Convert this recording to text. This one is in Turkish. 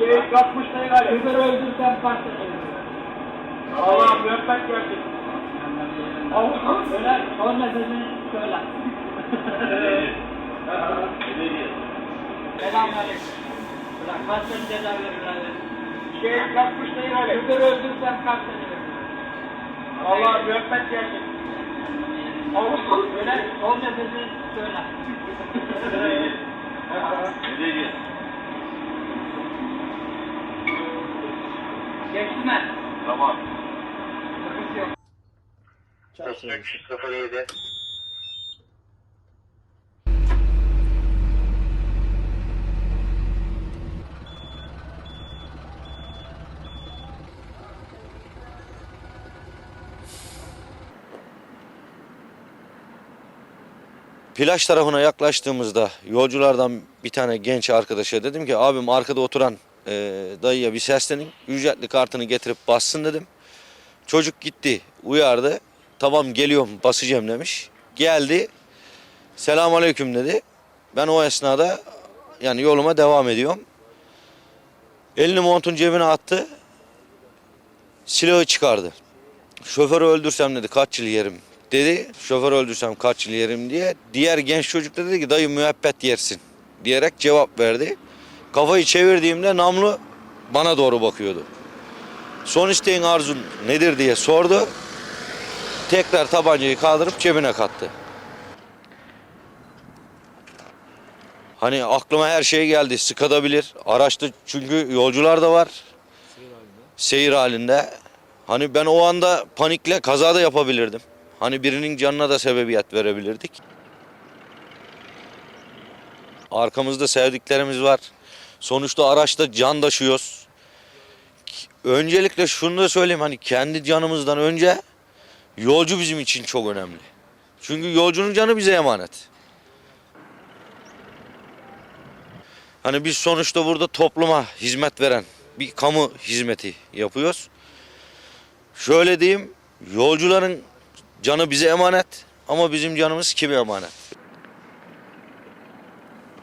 Şey kalkmış ne galiba. Şoförü öldürsem kaç sene Allah müebbet versin. Allah söyle, son nefesini söyle. Selamünaleyküm. Ulan kaç sene ceza verirler? Şey kalkmış ne galiba. Şoförü öldürsem kaç sene verirler? Allah müebbet versin. Allah söyle, son nefesini söyle. Mi? Tamam. Sıkıntı yok. 43 07 Plaj tarafına yaklaştığımızda yolculardan bir tane genç arkadaşa dedim ki abim arkada oturan e, dayıya bir seslenin. Ücretli kartını getirip bassın dedim. Çocuk gitti uyardı. Tamam geliyorum basacağım demiş. Geldi. Selamun aleyküm dedi. Ben o esnada yani yoluma devam ediyorum. Elini montun cebine attı. Silahı çıkardı. Şoförü öldürsem dedi kaç yıl yerim dedi. Şoförü öldürsem kaç yıl yerim diye. Diğer genç çocuk da dedi ki dayı müebbet yersin diyerek cevap verdi. Kafayı çevirdiğimde namlu bana doğru bakıyordu. Son isteğin arzun nedir diye sordu. Tekrar tabancayı kaldırıp cebine kattı. Hani aklıma her şey geldi. Sıkadabilir. Araçta çünkü yolcular da var. Seyir halinde. Hani ben o anda panikle kaza da yapabilirdim. Hani birinin canına da sebebiyet verebilirdik. Arkamızda sevdiklerimiz var. Sonuçta araçta can taşıyoruz. Öncelikle şunu da söyleyeyim hani kendi canımızdan önce yolcu bizim için çok önemli. Çünkü yolcunun canı bize emanet. Hani biz sonuçta burada topluma hizmet veren bir kamu hizmeti yapıyoruz. Şöyle diyeyim, yolcuların canı bize emanet ama bizim canımız kime emanet?